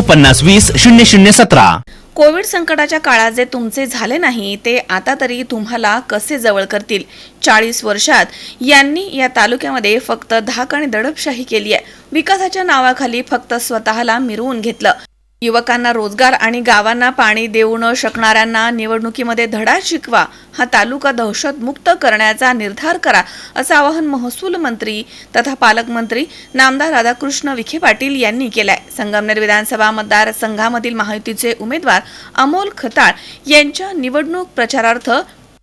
पन्नास वीस शून्य शून्य सतरा. कोविड संकटाच्या काळात जे तुमचे झाले नाही ते आता तरी तुम्हाला कसे जवळ करतील? चाळीस वर्षात यांनी या तालुक्यामध्ये फक्त धाक आणि दडपशाही केली आहे. विकासाच्या नावाखाली फक्त स्वतःला मिरवून घेतलं. युवकांना रोजगार आणि गावांना पाणी देऊ न शकणाऱ्यांना निवडणुकीमध्ये धडा शिकवा हा तालुका दहशतमुक्त करण्याचा निर्धार करा असं आवाहन महसूल मंत्री तथा पालकमंत्री नामदार राधाकृष्ण विखे पाटील यांनी केलंय. संगमनेर विधानसभा मतदारसंघामधील महायुतीचे उमेदवार अमोल खताळ यांच्या निवडणूक प्रचारार्थ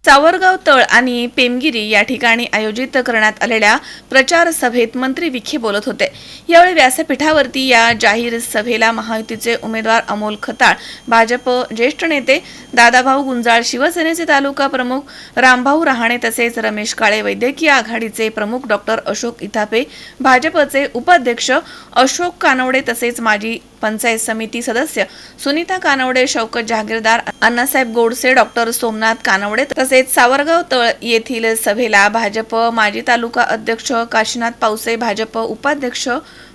सावरगाव तळ आणि पेमगिरी या ठिकाणी आयोजित करण्यात आलेल्या प्रचार सभेत मंत्री विखे बोलत होते. यावेळी व्यासपीठावरती या जाहीर सभेला महायुतीचे उमेदवार अमोल खताळ भाजप ज्येष्ठ नेते दादाभाऊ गुंजाळ शिवसेनेचे तालुका प्रमुख रामभाऊ रहाणे तसेच रमेश काळे वैद्यकीय आघाडीचे प्रमुख डॉक्टर अशोक इथापे भाजपचे उपाध्यक्ष अशोक कानवडे तसेच माजी पंचायत समिती सदस्य सुनीता कानवडे शौकत जहागीरदार अण्णासाहेब गोडसे डॉक्टर सोमनाथ कानवडे तसेच सावरगाव तळ येथील सभेला भाजप माजी तालुका अध्यक्ष काशीनाथ पावसे भाजप उपाध्यक्ष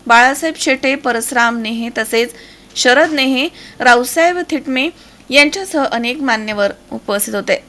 बाळासाहेब शेटे परसराम नेहे तसेच शरद नेहे रावसाहेब थिटमे यांच्यासह अनेक मान्यवर उपस्थित होते.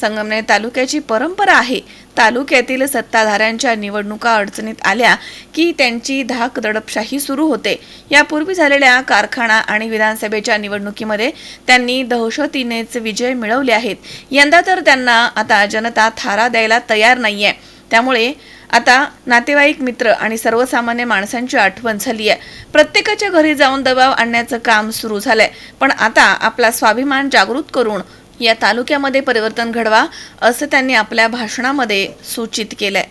संगमनेर तालुक्याची परंपरा आहे. तालुक्यातील सत्ताधाऱ्यांच्या निवडणुका अडचणीत आल्या की त्यांची धाक दडपशाही सुरू होते. यापूर्वी झालेल्या कारखाना आणि विधानसभेच्या निवडणुकीमध्ये त्यांनी दहशतीनेच विजय मिळवले आहेत. यंदा तर त्यांना आता जनता थारा द्यायला तयार नाहीये. त्यामुळे आता नातेवाईक मित्र आणि सर्वसामान्य माणसांची आठवण झाली आहे प्रत्येकाच्या घरी जाऊन दबाव आणण्याचं काम सुरू झालंय. पण आता आपला स्वाभिमान जागृत करून या तालुक्यामध्ये परिवर्तन घडवा असं त्यांनी आपल्या भाषणामध्ये सूचित केलंय.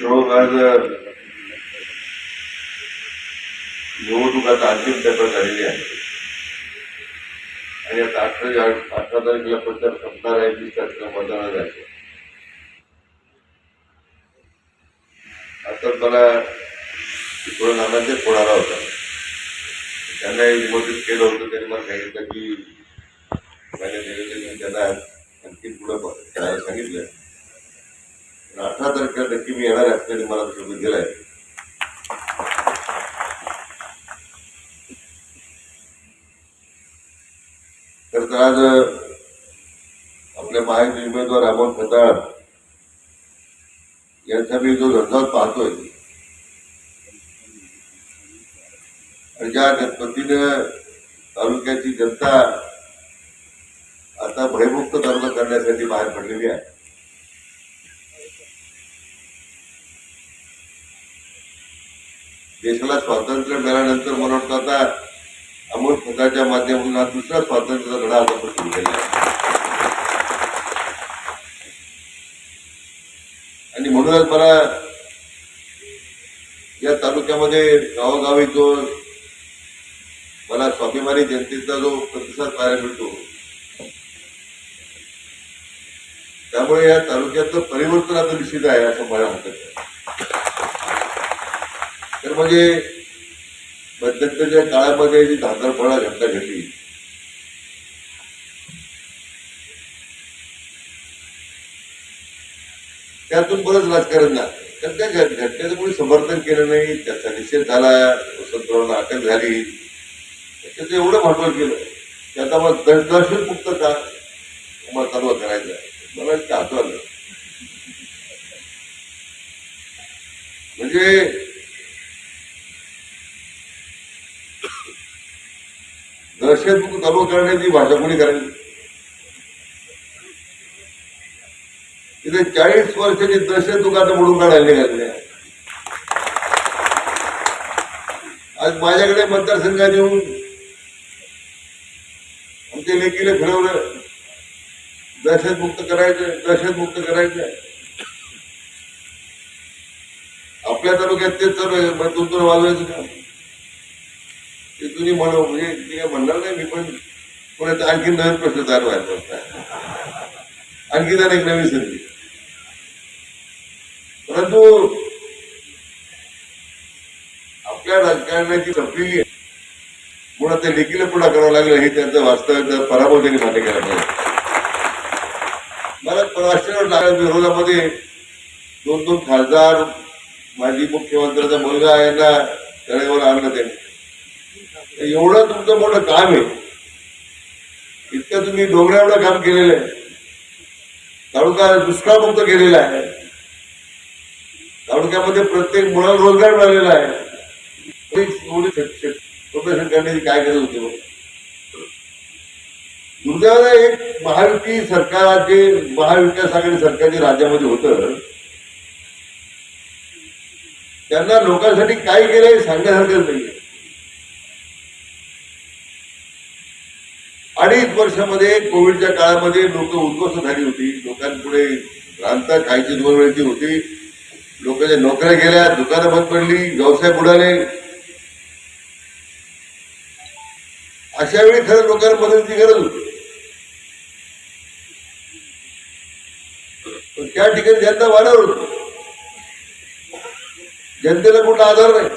लोक आज अंतिम टप्प्यात झालेली आहे. आणि आता अठरा अठरा तारखेला प्रचार संपणार आहे वीस तारखेला मतदान जायचं आता मला थोडं नानांचे फोन होता. त्यांना निमंत्रित केलं होतं त्यांनी मला सांगितलं की माझ्या निवेदन त्यांना आणखी पुढं करायला सांगितलं. अठरा तारखेला नक्की मी येणार असल्याने मला शोधून गेलाय. तर तर आज आपल्या महायुती उमेदवार अमोल खताळ यांचा मी जो धंदा पाहतोय ज्या गणपतीनं तालुक्याची जनता आता भयमुक्त तालुका करण्यासाठी बाहेर पडलेली आहे. देशाला स्वातंत्र्य मिळाल्यानंतर मला वाटतं आता अमोल खताच्या माध्यमातून हा दुसरा स्वातंत्र्याचा लढा आता सुरू केला आणि म्हणूनच मला या तालुक्यामध्ये गावोगावी जो मला स्वाभिमानी जनतेचा जो प्रतिसाद पाहायला मिळतो त्यामुळे या तालुक्यातलं परिवर्तन आता निश्चित आहे असं मला वाटत तर म्हणजे मध्यंतरच्या काळामध्ये जी धांदरपळा घटना घडली त्यातून बरंच राजकारण झालं. तर त्या घटनेचं कोणी समर्थन केलं नाही त्याचा निषेध झाला वसंतरावला अटक झाली. त्याचं एवढं भांडवल केलं. की आता मग दश दहशतमुक्त का? मला चालू करायचं. मला इतकं हसू आलं म्हणजे दहशतमुक्त चालू करण्याची भाषा कोणी करायची? तिथे चाळीस वर्षाची दहशत दुकानं म्हणून काढायला निघाले आज माझ्याकडे मतदारसंघात येऊन लेकीला फिरवलं दहशतमुक्त करायचं दहशतमुक्त करायचं. आपल्या तालुक्यात तेच चालू आहे. मग तुमचं वाजवायचं का? ते तुम्ही म्हणा म्हणजे ते काय म्हणणार नाही मी पण आता आणखी नवीन प्रश्न चालू आहे आणखी त्याला एक नवीन संधी. परंतु आपल्या राजकारणाची तपलेली आहे. पुन्हा ते लेखीला पुढा करावं लागलं हे त्यांचं वास्तव्याचा पराभव त्यांनी मान्य केला पाहिजे. मला राष्ट्रीय विरोधामध्ये. दोन दोन खासदार माजी मुख्यमंत्र्याचा मुलगा यांना तळेवर आणलं त्यांनी. एवढं तुमचं मोठं काम आहे. इतकं तुम्ही डोंगरा एवढं काम केलेलं आहे. तालुका दुष्काळमुक्त केलेला आहे. तालुक्यामध्ये प्रत्येक मुलाला रोजगार मिळालेला आहे. लोकसंख्यांनी करण्याची काय गरज होती? दुर्दैवाला एक महायुती सरकारचे महाविकास आघाडी सरकार जे राज्यामध्ये होतं. त्यांना लोकांसाठी काय केलंय सांगण्यासारखंच नाही अडीच वर्षामध्ये कोविडच्या काळामध्ये लोक उद्ध्वस्त झाली होती. लोकांपुढे रांता खायची दोन वेळची होती. लोकांच्या नोकऱ्या गेल्या दुकानं बंद पडली व्यवसाय बुडाले. अशा वेळी खरं लोकांना मदतीची गरज होती. पण त्या ठिकाणी जनता वाढवत होती. जनतेला कुठला आधार नाही.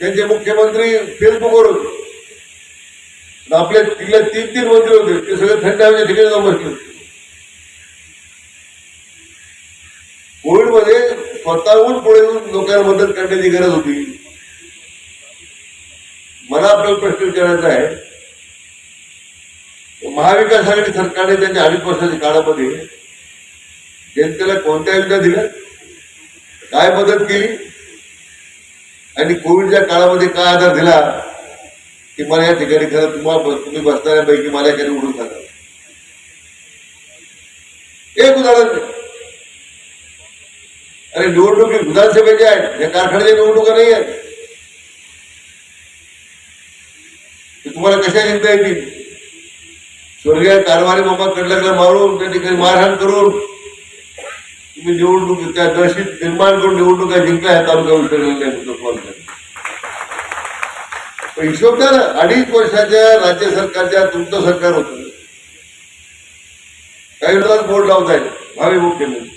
त्यांचे मुख्यमंत्री फेसबुकवर होते. आपल्या तिथल्या तीन तीन मंत्री होते. ते सगळे थंड हवेच्या ठिकाणी जाऊन बसले होते. कोविडमध्ये स्वतःहून पुढे येऊन लोकांना मदत करण्याची गरज होती. मला आपल्याला प्रश्न विचारायचा आहे. महाविकास आघाडी सरकारने त्यांच्या अडीच वर्षाच्या काळामध्ये जनतेला कोणत्या योजना दिल्या? काय मदत केली? आणि कोविडच्या काळामध्ये काय आधार दिला? की मला या ठिकाणी खरं तुम्हाला तुम्ही बसणाऱ्यापैकी मला या ठिकाणी उडून सांगा एक उदाहरण अरे निवडणुकी विधानसभेच्या आहेत या कारखान्याच्या निवडणुका नाही आहेत. तुम्हाला कशा जिंकता येतील स्वर्गीय कारवारी बाबा कडल्याकडे मारून त्या ठिकाणी मारहाण करून तुम्ही निवडणूक त्या दहशत निर्माण करून निवडणुका जिंकल्या ह्या तालुका विसरलेल्या हिशोब द्या ना अडीच वर्षाच्या राज्य सरकारच्या तुमचं सरकार होतं. काही वेळाच बोर्ड लावताय भावी मुख्यमंत्री.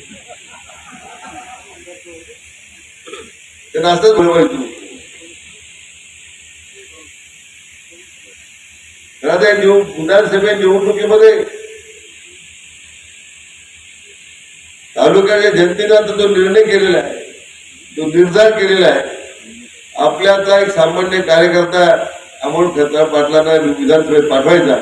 त्यांना असंच भरवायचं तुम्ही निवड विधानसभा निवडणुकीमध्ये तालुक्याच्या जनतेने आता जो निर्णय केलेला आहे जो निर्धार केलेला आहे आपल्याचा एक सामान्य कार्यकर्ता अमोल खताळ पाटलांना विधानसभेत पाठवायचा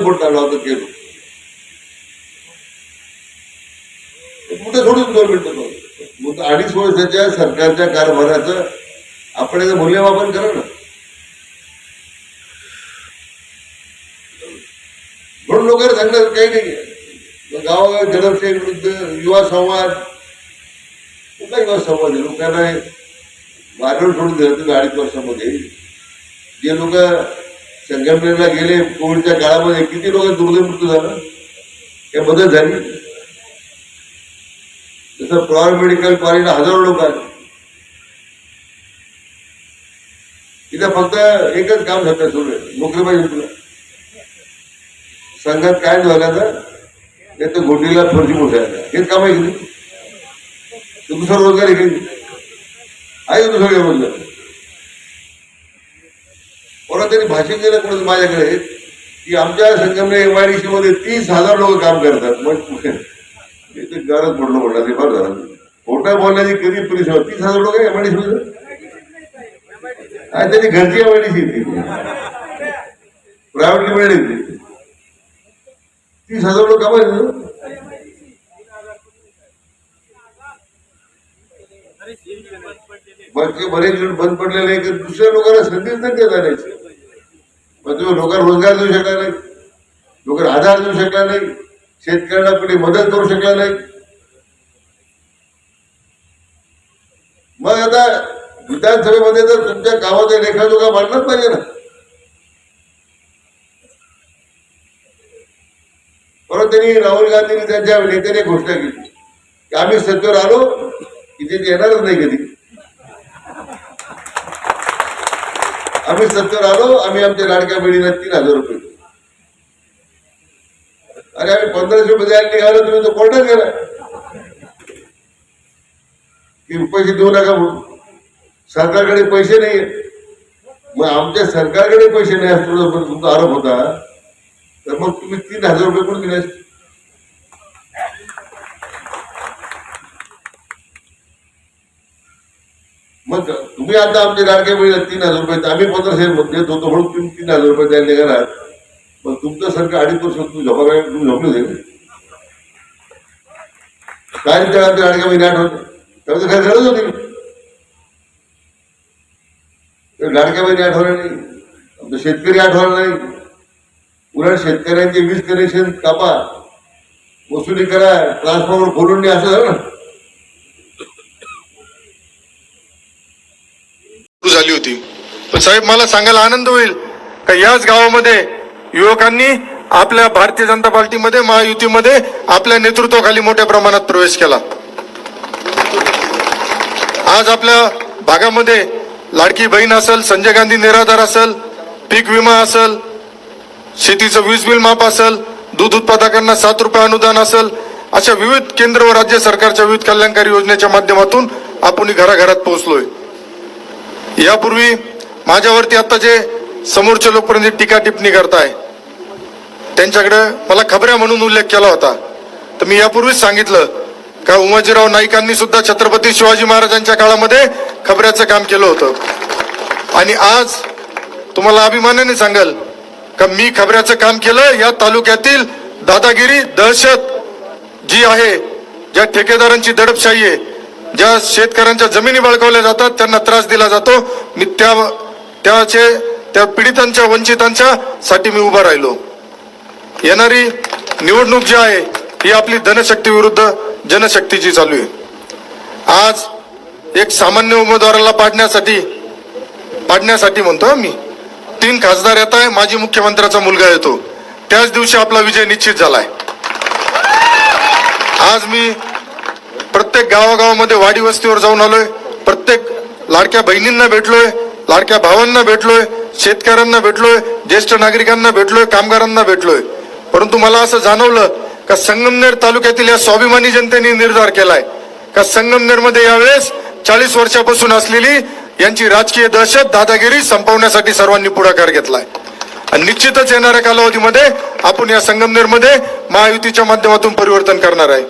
बोट लावला कुठे सोडून दोन मिनिटं दोन. मग अडीच वर्षाच्या सरकारच्या कारभाराचं आपण याचं मूल्यमापन करा ना. म्हणून लोकांना सांगणार काही नाही. गावागाव जनसेन विरुद्ध युवा संवाद कुठला युवा संवाद आहे? लोकांना मारवून सोडून दिलं तुम्ही अडीच वर्षामध्ये. जे लोक संघटनेला गेले कोविडच्या काळामध्ये किती लोक दुर्दैव मृत्यू झाला? हे मदत झाली? जसं पवार मेडिकल कॉलेजला हजारो लोक आहेत इथं फक्त एकच काम झालं आहे नोकरी पाहिजे तुला संघात काय झालं तर नाही तर गोटीला फरशी पोचायला हेच काम आहे की नाही? दुसरा रोजगार आहे की आहे का दुसरं काय बोललं कोणा त्यांनी भाषण केलं कोणी माझ्याकडे. की आमच्या संघमने एम आय डी सी मध्ये तीस हजार लोक काम करतात. मग ते गरज पडलं म्हणलं ते फार झालं खोटं बोलण्याची कधी परिसर तीस हजार लोक एम आय डी सी आणि त्याची घरची M I D C private limited येते तीस हजार लोक कामायचे बाकी बरेच जण बंद पडलेले आहे दुसऱ्या लोकांना संधीच नाही देत आणायची मग तुम्ही लोकांना रोजगार देऊ शकला नाही. लोकांना आधार देऊ शकला नाही. शेतकऱ्यांना कुठे मदत करू शकला नाही. मग आता विधानसभेमध्ये तर तुमच्या गावाचा लेखाजोखा मांडलाच पाहिजे ना. परत त्यांनी राहुल गांधींनी त्यांच्या नेत्याने घोषणा केली. की आम्ही सत्तेवर आलो की ते येणारच नाही कधी. आम्ही सत्तेवर आलो आम्ही आमच्या लाडक्या बहिणीला तीन हजार रुपये अरे आम्ही पंधराशे रुपये द्यायला निघालो तुम्ही तो कोर्टात गेला. की पैसे देऊ नका म्हणून. सरकारकडे पैसे नाही मग आमच्या सरकारकडे पैसे नाही असतो पण तुमचा आरोप होता. तर मग तुम्ही तीन हजार रुपये कोण दिले असते? मग तुम्ही आता आमच्या लाडक्या बहिणीला तीन हजार रुपये आम्ही पंधराशे देत. होतो म्हणून तुम्ही तीन हजार रुपये द्यायला निघालात. पण तुमचं अडीच वर्ष तुम्ही झोपा तुम्ही झोपले होते काय त्या आमच्या लाडक्या बहिणी आठवत त्यामध्ये काय गरज होती लाडक्या महिने आठवला नाही आमचे शेतकरी आठवला नाही उलट शेतकऱ्यांचे वीज कनेक्शन कापा. वसुली करा. ट्रान्सफॉर्मर खोलून नाही असं झालं ना. झाली होती. पण साहेब मला सांगायला आनंद होईल का याच गावामध्ये युवकांनी आपल्या भारतीय जनता पार्टीमध्ये महायुतीमध्ये आपल्या नेतृत्वाखाली मोठ्या प्रमाणात प्रवेश केला. आज आपल्या भागामध्ये लाडकी बहीण असेल संजय गांधी निराधार असेल पीक विमा असेल शेतीचं वीज बिल माफ असेल दूध उत्पादकांना सात रुपये अनुदान असेल अशा विविध केंद्र व राज्य सरकारच्या विविध कल्याणकारी योजनेच्या माध्यमातून आपण घराघरात पोहोचलोय. यापूर्वी माझ्यावरती आता जे समोरचे लोकप्रतिनिधी टीका टिप्पणी करताय. त्यांच्याकडे मला खबऱ्या म्हणून उल्लेख केला होता. तर मी यापूर्वीच सांगितलं का उमाजीराव नाईकांनी सुद्धा छत्रपती शिवाजी महाराजांच्या काळामध्ये खबऱ्याचं काम केलं होतं. आणि आज तुम्हाला अभिमानाने सांगाल का मी खबऱ्याचं काम केलं या तालुक्यातील दादागिरी दहशत जी आहे ज्या ठेकेदारांची दडपशाही आहे ज्या शेतकऱ्यांच्या जमिनी बळकावल्या जातात त्यांना त्रास दिला जातो. मी त्या त्याचे त्या पीडितांच्या वंचितांच्या साठी मी उभा राहिलो. येणारी निवडणूक जी आहे ही आपली धनशक्ती विरुद्ध जनशक्तीची चालू आहे. आज एक सामान्य उमेदवाराला पाडण्यासाठी पाडण्यासाठी म्हणतो मी. तीन खासदार येत आहे माजी मुख्यमंत्र्याचा मुलगा येतो. त्याच दिवशी आपला विजय निश्चित झालाय. आज मी प्रत्येक गावागावामध्ये वाडी वस्तीवर जाऊन आलोय. प्रत्येक लाडक्या बहिणींना भेटलोय लाडक्या भावांना भेटलोय. शेतकऱ्यांना भेटलोय ज्येष्ठ नागरिकांना भेटलोय कामगारांना भेटलोय. परंतु मला असं जाणवलं का संगमनेर तालुक्यातील या स्वाभिमानी जनतेने निर्धार केलाय. का संगमनेरमध्ये यावेळेस चाळीस वर्षापासून असलेली यांची राजकीय दहशत दादागिरी संपवण्यासाठी सर्वांनी पुढाकार घेतलाय. आणि निश्चितच येणाऱ्या कालावधीमध्ये आपण या संगमनेरमध्ये महायुतीच्या माध्यमातून परिवर्तन करणार आहे.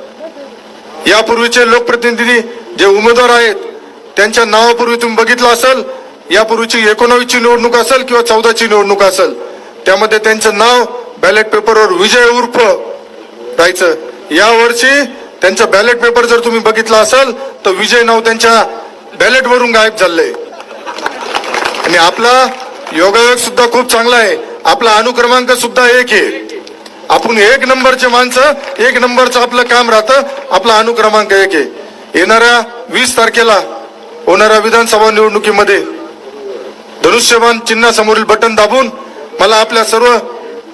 यापूर्वीचे लोकप्रतिनिधी जे उमेदवार आहेत त्यांच्या नावापूर्वी तुम्ही बघितलं असेल यापूर्वीची एकोणावीसची निवडणूक असेल किंवा चौदाची निवडणूक असेल त्यामध्ये त्यांचं नाव बॅलेट पेपरवर विजय उर्फ राहायचं. यावर्षी त्यांचं बॅलेट पेपर जर तुम्ही बघितला असेल तर विजय नाव त्यांच्या बॅलेटवरून गायब झालंय. आणि आपला योगायोग सुद्धा खूप चांगला आहे. आपला अनुक्रमांक सुद्धा एक आहे. आपण एक नंबरचे माणसं एक नंबरचं आपलं काम राहतं आपला अनुक्रमांक एक आहे. येणाऱ्या वीस तारखेला होणाऱ्या विधानसभा निवडणुकीमध्ये धनुष्यबाण चिन्हासमोरील बटन दाबून मला आपल्या सर्व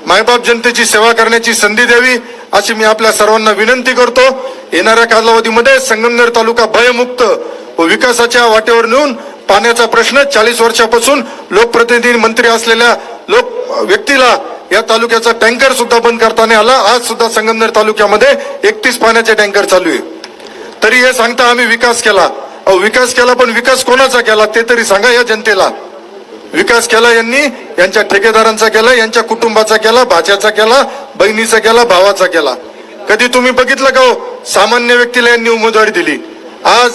मायबाप जनतेची सेवा करण्याची संधी द्यावी अशी मी आपल्या सर्वांना विनंती करतो. येणाऱ्या कालावधीमध्ये संगमनेर तालुका भयमुक्त व विकासाच्या वाटेवर नेऊन पाण्याचा प्रश्न चाळीस वर्षापासून लोकप्रतिनिधी मंत्री असलेल्या लोक व्यक्तीला या तालुक्याचा टँकर सुद्धा बंद करताना आला. आज सुद्धा संगमनेर तालुक्यामध्ये एकतीस पाण्याचे टँकर चालू आहे. तरी हे सांगता आम्ही विकास केला. अहो विकास केला पण विकास कोणाचा केला ते तरी सांगा या जनतेला. विकास केला यांनी यांच्या ठेकेदारांचा केला यांच्या कुटुंबाचा केला भाच्याचा केला बहिणीचा केला भावाचा केला. कधी तुम्ही बघितलं का हो? सामान्य व्यक्तीला यांनी उमेदवारी दिली. आज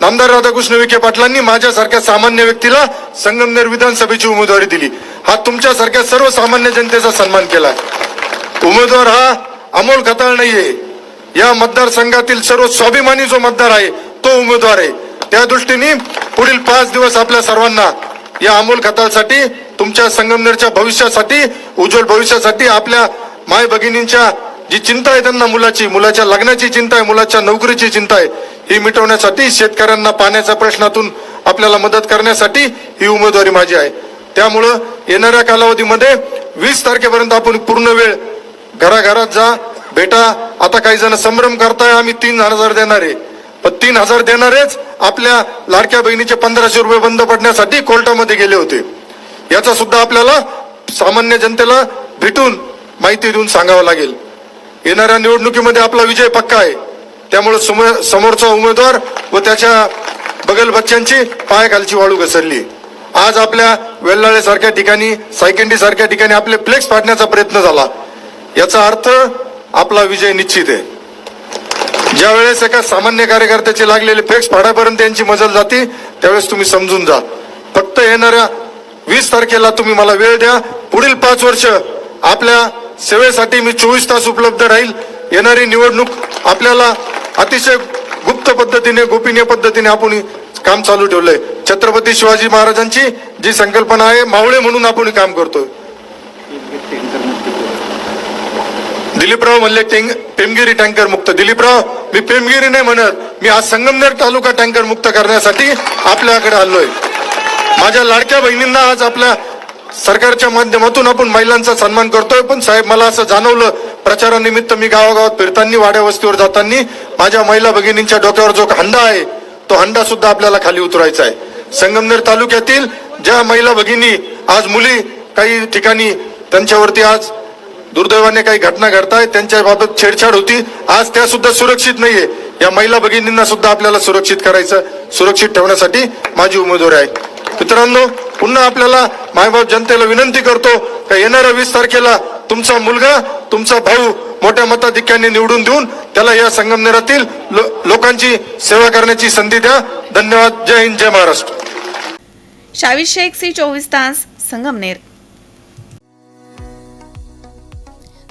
नामदार राधाकृष्ण विखे पाटलांनी माझ्यासारख्या सामान्य व्यक्तीला संगमनेर विधानसभेची उमेदवारी दिली. हा तुमच्यासारख्या सर्वसामान्य जनतेचा सन्मान केला. उमेदवार हा अमोल खताळ नाहीये. या मतदारसंघातील सर्व स्वाभिमानी जो मतदार आहे तो उमेदवार आहे. त्या दृष्टीने पुढील पाच दिवस आपल्या सर्वांना या अमोल खतासाठी तुमच्या संगमनेरच्या भविष्यासाठी उज्ज्वल भविष्यासाठी आपल्या माय भगिनींच्या जी चिंता आहे त्यांना मुलाची मुलाच्या लग्नाची चिंता आहे मुलाच्या नोकरीची चिंता आहे ही मिटवण्यासाठी शेतकऱ्यांना पाण्याच्या प्रश्नातून आपल्याला मदत करण्यासाठी ही उमेदवारी माझी आहे. त्यामुळं येणाऱ्या कालावधीमध्ये वीस तारखेपर्यंत आपण पूर्ण वेळ घराघरात जा बेटा आता काही जण संभ्रम करताय आम्ही तीन हजार देणार आहे. पण तीन हजार देणारेच आपल्या लाडक्या बहिणीचे पंधराशे रुपये बंद पडण्यासाठी कोर्टामध्ये गेले होते. याचा सुद्धा आपल्याला सामान्य जनतेला भेटून माहिती देऊन सांगावं लागेल. येणाऱ्या निवडणुकीमध्ये आपला विजय पक्का आहे. त्यामुळे समोरचा उमेदवार व त्याच्या बगल बच्च्यांची पायाखालची वाळू घसरली. आज आपल्या वेल्लाळेसारख्या ठिकाणी सायकंडी सारख्या ठिकाणी आपले फ्लेक्स फाडण्याचा प्रयत्न झाला. याचा अर्थ आपला विजय निश्चित आहे. ज्या वेळेस एका सामान्य कार्यकर्त्याचे लागलेले फेक्स फाडापर्यंत यांची मजल जाते त्यावेळेस तुम्ही समजून जा. फक्त येणाऱ्या वीस तारखेला तुम्ही मला वेळ द्या. पुढील पाच वर्ष आपल्या सेवेसाठी मी चोवीस तास उपलब्ध राहील. येणारी निवडणूक आपल्याला अतिशय गुप्त पद्धतीने गोपनीय पद्धतीने आपण काम चालू ठेवलंय. छत्रपती शिवाजी महाराजांची जी संकल्पना आहे मावळे म्हणून आपण काम करतोय. दिलीपराव म्हणले टेंग पेमगिरी टँकर मुक्त. दिलीपराव मी पेमगिरी नाही म्हणत. मी आज संगमनेर तालुका टँकर मुक्त करण्यासाठी आपल्याकडे आलोय. माझ्या लाडक्या बहिणींना आज आपल्या सरकारच्या माध्यमातून आपण महिलांचा सन्मान करतोय. पण साहेब मला असं जाणवलं प्रचारानिमित्त मी गावागावात फिरताना वाड्या वस्तीवर जाताना माझ्या महिला भगिनींच्या डोक्यावर जो हंडा आहे तो हंडा सुद्धा आपल्याला खाली उतरायचा आहे. संगमनेर तालुक्यातील ज्या महिला भगिनी आज मुली काही ठिकाणी त्यांच्यावरती आज दुर्दैवाने काही घटना घडतायत त्यांच्या बाबत छेडछाड होती. आज त्या सुद्धा सुरक्षित नाहीये. या महिला भगिनींना सुद्धा आपल्याला सुरक्षित करायचं सुरक्षित ठेवण्यासाठी माझी उमेदवारी आहे मित्रांनो पुन्हा आपल्याला मायबाप जनतेला विनंती करतो का येणाऱ्या वीस तारखेला तुमचा मुलगा तुमचा भाऊ मोठ्या मताधिक्याने निवडून देऊन त्याला या संगमनेरातील लो- लोकांची सेवा करण्याची संधी द्या. धन्यवाद. जय हिंद जय महाराष्ट्र. शावीर शेख सी चोवीस तास Sangamner.